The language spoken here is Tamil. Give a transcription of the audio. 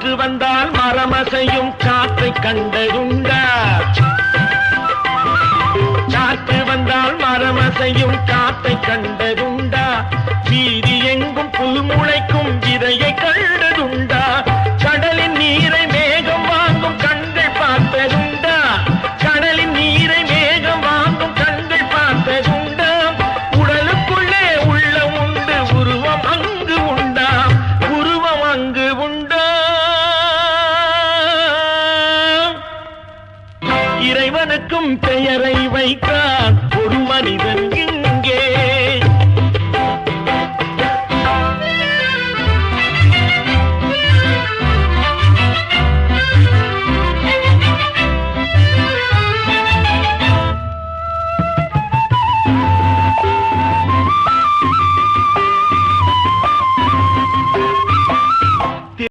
காற்று வந்தால் மரமசையும் காற்றை கண்டதுண்டா காற்று வந்தால் மரமசையும் காற்றை கண்டதுண்டா வீதி எங்கும் புல் முளைக்கும் விதையை கண்டது இறைவனுக்கும் பெயரை வைத்தான் ஒரு மனிதன்